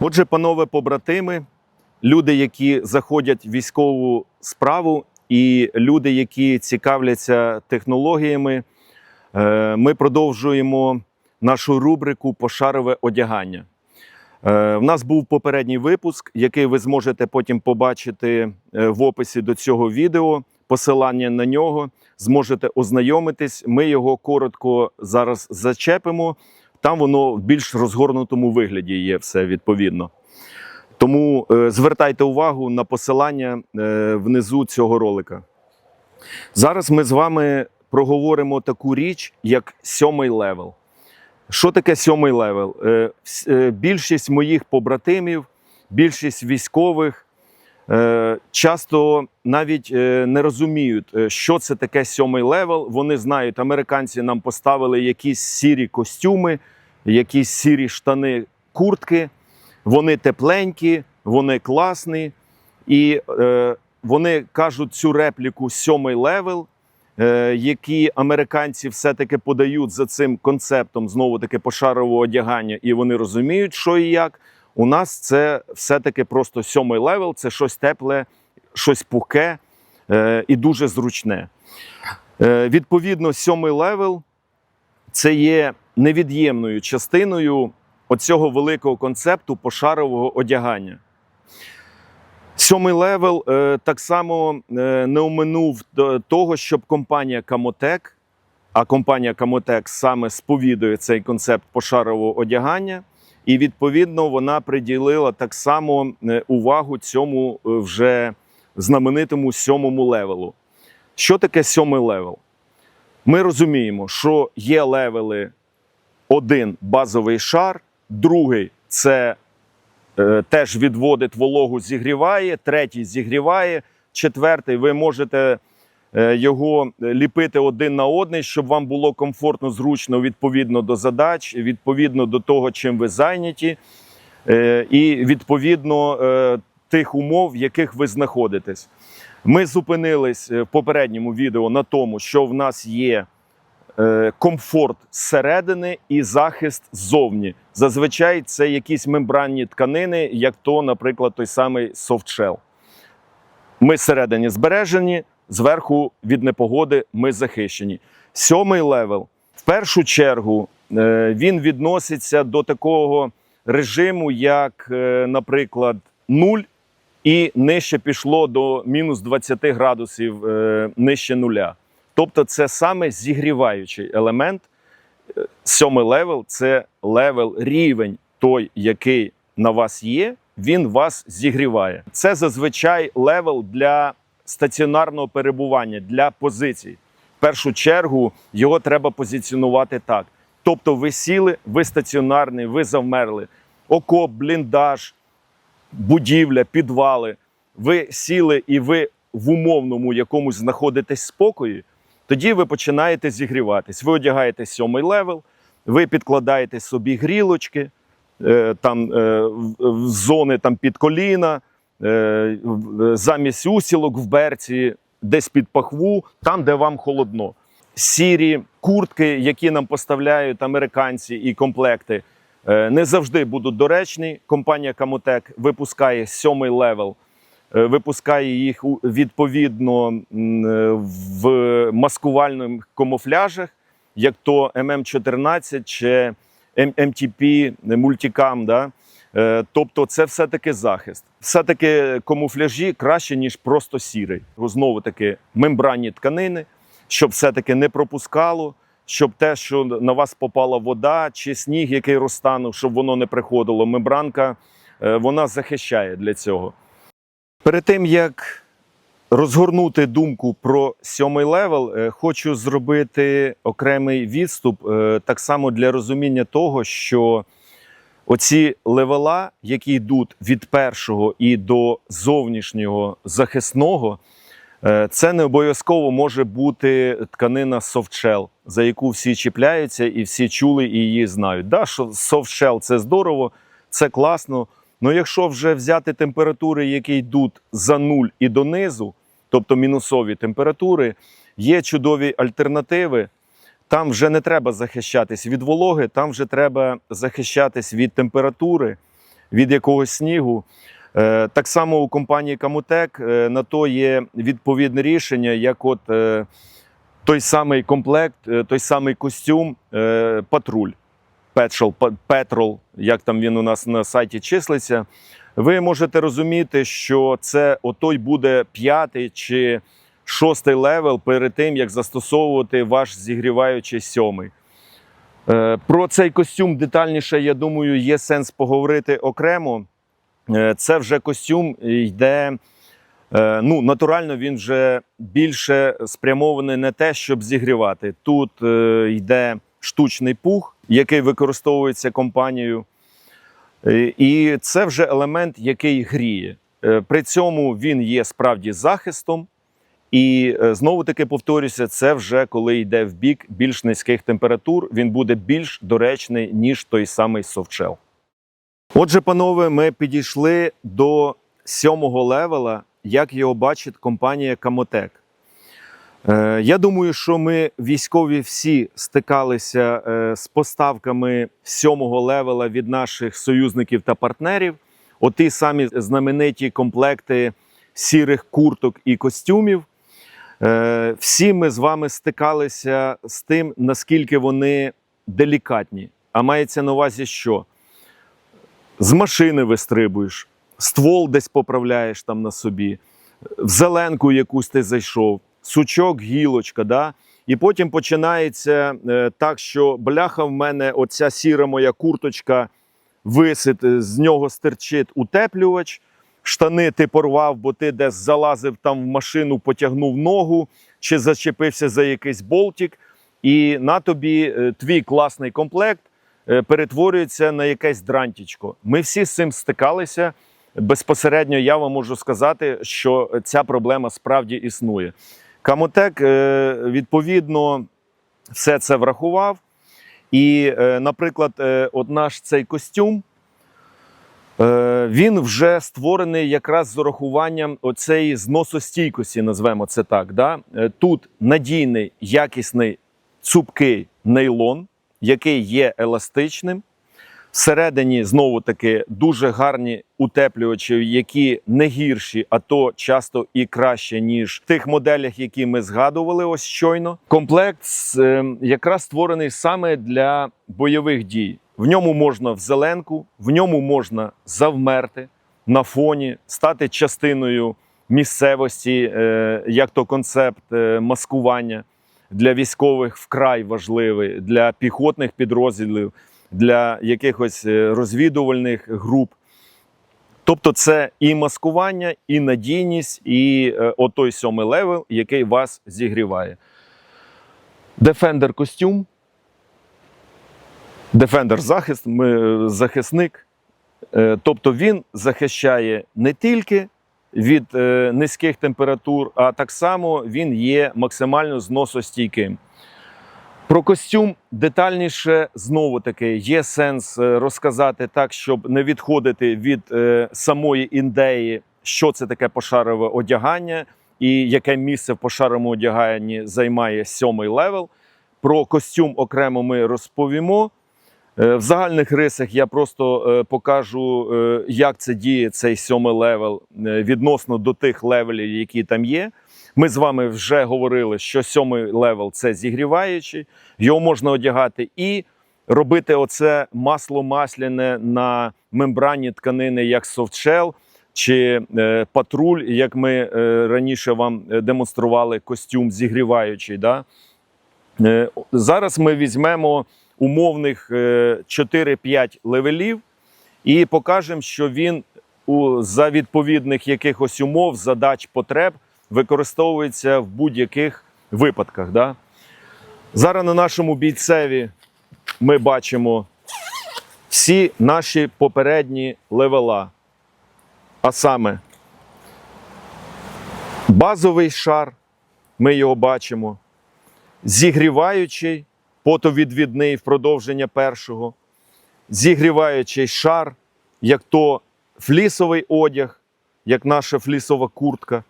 Отже, панове побратими, люди, які заходять в військову справу, і люди, які цікавляться технологіями, е, ми продовжуємо нашу рубрику Пошарове одягання. Е, В нас був попередній випуск, який ви зможете потім побачити е, в описі до цього відео. Посилання на нього зможете ознайомитись. Ми його коротко зараз зачепимо. Там воно в більш розгорнутому вигляді є все відповідно. Тому е, звертайте увагу на посилання е, внизу цього ролика. Зараз ми з вами проговоримо таку річ, як сьомий левел. Що таке сьомий левел? Е, Більшість моїх побратимів, більшість військових часто навіть е, не розуміють, е, що це таке сьомий левел. Вони знають, американці нам поставили якісь сірі костюми, якісь сірі штани, куртки. Вони тепленькі, вони класні. І е, вони кажуть цю репліку сьомий левел, е, які американці все-таки подають за цим концептом знову таки пошарового одягання, і вони розуміють, що і як. У нас це все-таки просто сьомий левел, це щось тепле, щось пухке е, і дуже зручне. Е, відповідно, сьомий левел це є невід'ємною частиною оцього великого концепту пошарового одягання. Сьомий левел е, так само е, не оминув того, щоб компанія Камотек, а компанія Камотек саме сповідує цей концепт пошарового одягання, і відповідно вона приділила так само е, увагу цьому е, вже знаменитому сьомому левелу. Що таке сьомий левел? Ми розуміємо, що є левели один базовий шар, другий це е, теж відводить вологу, зігріває, третій зігріває, четвертий ви можете його ліпити один на один, щоб вам було комфортно, зручно відповідно до задач, відповідно до того, чим ви зайняті, е, і відповідно е, тих умов, в яких ви знаходитесь. Ми зупинились е, в попередньому відео на тому, що в нас є е, комфорт зсередини і захист ззовні. Зазвичай це якісь мембранні тканини, як то, наприклад, той самий софтшел. Ми зсередині збережені, зверху від непогоди ми захищені. Сьомий левел. В першу чергу е, він відноситься до такого режиму, як, е, наприклад, нуль, і нижче пішло до мінус 20 градусів е, нижче нуля. Тобто, це саме зігріваючий елемент. Сьомий левел це левел, рівень той, який на вас є, він вас зігріває. Це зазвичай левел для стаціонарного перебування, для позицій. В першу чергу його треба позиціонувати так. Тобто, ви сіли, ви стаціонарний, ви завмерли. Окоп, бліндаж, будівля, підвали. Ви сіли і ви в умовному якомусь знаходитесь спокої, тоді ви починаєте зігріватись. Ви одягаєте сьомий левел, ви підкладаєте собі грілочки, е, там е, зони там під коліна, замість усілок в берці, десь під пахву, там, де вам холодно. Сірі куртки, які нам поставляють американці і комплекти, е, не завжди будуть доречні. Компанія Камотек випускає сьомий левел, е, випускає їх відповідно е, в маскувальних камуфляжах, як то ММ14 чи М- MTP мультикам. Да? Е, Тобто, це все-таки захист. Все-таки камуфляжі краще, ніж просто сірий. Знову таки мембранні тканини, щоб все-таки не пропускало, щоб те, що на вас попала вода чи сніг, який розтанув, щоб воно не приходило. Мембранка е, вона захищає для цього. Перед тим як розгорнути думку про сьомий левел, е, хочу зробити окремий відступ так само для розуміння того, що оці левела, які йдуть від першого і до зовнішнього захисного, е, це не обов'язково може бути тканина софтшел, за яку всі чіпляються і всі чули і її знають. Да, що софтшел це здорово, це класно. Ну якщо вже взяти температури, які йдуть за нуль і донизу, тобто мінусові температури, є чудові альтернативи. Там вже не треба захищатись від вологи, там вже треба захищатись від температури. від якогось снігу. Е, Так само у компанії Камутек е, на то є відповідне рішення, як от е, той самий комплект, той самий костюм, патруль, па- Petrol, як там він у нас на сайті числиться. Ви можете розуміти, що це отой буде п'ятий чи шостий левел перед тим, як застосовувати ваш зігріваючий сьомий. Е, Про цей костюм детальніше, я думаю, є сенс поговорити окремо. Е, Це вже костюм йде. е, Ну, натурально він вже більше спрямований на те, щоб зігрівати. Тут йде штучний пух, який використовується компанією. І це вже елемент, який гріє. При цьому він є справді захистом. І е, знову таки повторюся, це вже коли йде в бік більш низьких температур, він буде більш доречний, ніж той самий софтшел. Отже, панове, ми підійшли до сьомого левела, як його бачить компанія Камотек. Е, Я думаю, що ми військові всі стикалися е, з поставками сьомого левела від наших союзників та партнерів. Оті самі знамениті комплекти сірих курток і костюмів. Е, Всі ми з вами стикалися з тим, наскільки вони делікатні. А мається на увазі, що з машини вистрибуєш, ствол десь поправляєш там на собі, в зеленку якусь ти зайшов, сучок, гілочка. Да? І потім починається е, так, що бляха в мене оця сіра моя курточка висить, е, з нього стирчить утеплювач. Штани ти порвав, бо ти десь залазив там в машину, потягнув ногу чи зачепився за якийсь болтик, і на тобі е, твій класний комплект е, перетворюється на якесь дрантічко. Ми всі з цим стикалися. Безпосередньо я вам можу сказати, що ця проблема справді існує. Камотек е, відповідно все це врахував. І, наприклад, от наш цей костюм. Е, Він вже створений якраз з урахуванням оцеї зносостійкості, назвемо це так. Да? Е, Тут надійний, якісний, цупкий нейлон, який є еластичним. Всередині знову таки дуже гарні утеплювачі, які не гірші, а то часто і краще, ніж в тих моделях, які ми згадували ось щойно. Комплект е, якраз створений саме для бойових дій. В ньому можна в зеленку, в ньому можна завмерти на фоні, стати частиною місцевості, е, як то концепт е, маскування для військових вкрай важливий, для піхотних підрозділів, для якихось е, розвідувальних груп. Тобто, це і маскування, і надійність, і отой сьомий левел, який вас зігріває. Defender костюм. Defender захист, е, захисник. Е, Тобто він захищає не тільки від е, низьких температур, а так само він є максимально зносостійким. Про костюм детальніше знову таки є сенс розказати так, щоб не відходити від самої ідеї, що це таке пошарове одягання і яке місце в пошаровому одяганні займає сьомий левел. Про костюм окремо ми розповімо. Е, В загальних рисах я просто е, покажу, е, як це діє цей сьомий левел відносно до тих левелів, які там є. Ми з вами вже говорили, що сьомий левел це зігріваючий, його можна одягати і робити оце масло масляне на мембранні тканини, як софтшел чи патруль, як ми раніше вам демонстрували костюм зігріваючий. Да? Зараз ми візьмемо умовних е, 4-5 левелів і покажемо, що він за відповідних якихось умов, задач, потреб використовується в будь-яких випадках. Да? Зараз на нашому бійцеві ми бачимо всі наші попередні левела. А саме базовий шар, ми його бачимо, зігріваючий, потовідвідний в продовження першого, зігріваючий шар, як то флісовий одяг, як наша флісова куртка.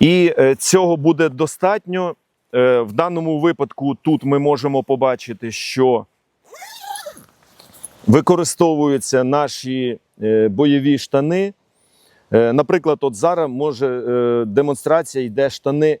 І е, цього буде достатньо. Е, В даному випадку тут ми можемо побачити, що використовуються наші е, бойові штани. Наприклад, от зараз може демонстрація йде штани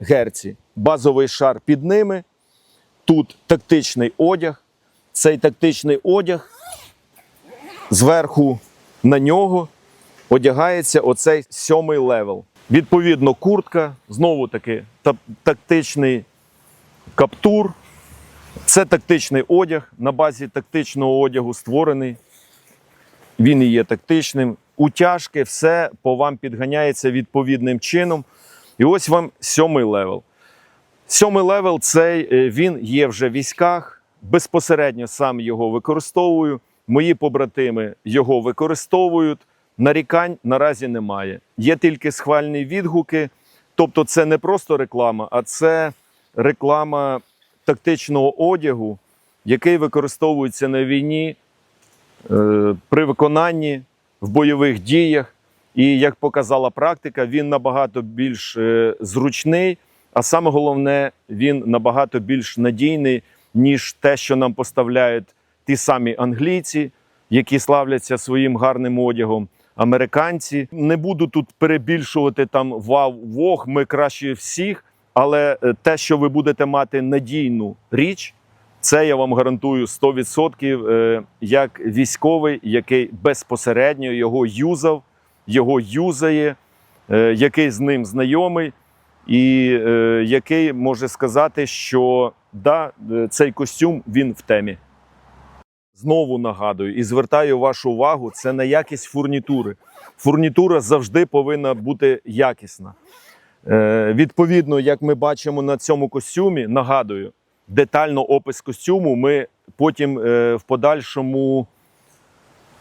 герці, базовий шар під ними. Тут тактичний одяг. Цей тактичний одяг зверху на нього одягається оцей сьомий левел. Відповідно, куртка, знову таки тактичний каптур. Це тактичний одяг. На базі тактичного одягу створений. Він і є тактичним. Утяжки, все по вам підганяється відповідним чином. І ось вам сьомий левел. Сьомий левел цей е, він є вже в військах. Безпосередньо сам його використовую. Мої побратими його використовують. Нарікань наразі немає. Є тільки схвальні відгуки. Тобто, це не просто реклама, а це реклама тактичного одягу, який використовується на війні е, при виконанні в бойових діях. І як показала практика, він набагато більш е, зручний, а саме головне, він набагато більш надійний, ніж те, що нам поставляють ті самі англійці, які славляться своїм гарним одягом. Американці не буду тут перебільшувати там вау, вог, ми краще всіх. Але е, те, що ви будете мати надійну річ, це я вам гарантую 100%, е, як військовий, який безпосередньо його юзав, його юзає, е, який з ним знайомий, і е, який може сказати, що да, е, цей костюм він в темі. Знову нагадую і звертаю вашу увагу: це на якість фурнітури. Фурнітура завжди повинна бути якісна. Е, відповідно, як ми бачимо на цьому костюмі, нагадую, детально опис костюму ми потім е, в подальшому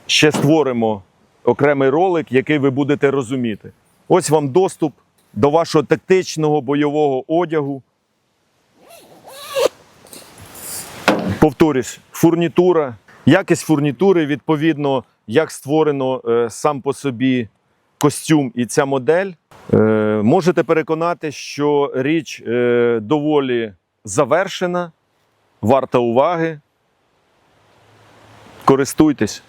ще створимо окремий ролик, який ви будете розуміти. Ось вам доступ до вашого тактичного бойового одягу. Повторюсь, фурнітура, якість фурнітури, відповідно, як створено е, сам по собі костюм і ця модель. Е, можете переконати, що річ е, доволі завершена, варта уваги. Користуйтесь,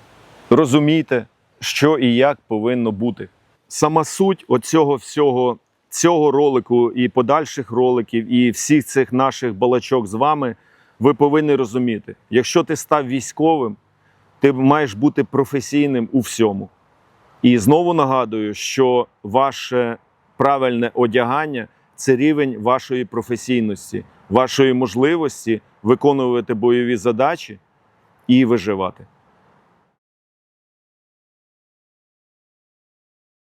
розумійте, що і як повинно бути. Сама суть оцього всього цього ролику і подальших роликів, і всіх цих наших балачок з вами, ви повинні розуміти, якщо ти став військовим, ти маєш бути професійним у всьому. І знову нагадую, що ваше правильне одягання це рівень вашої професійності, вашої можливості виконувати бойові задачі і виживати.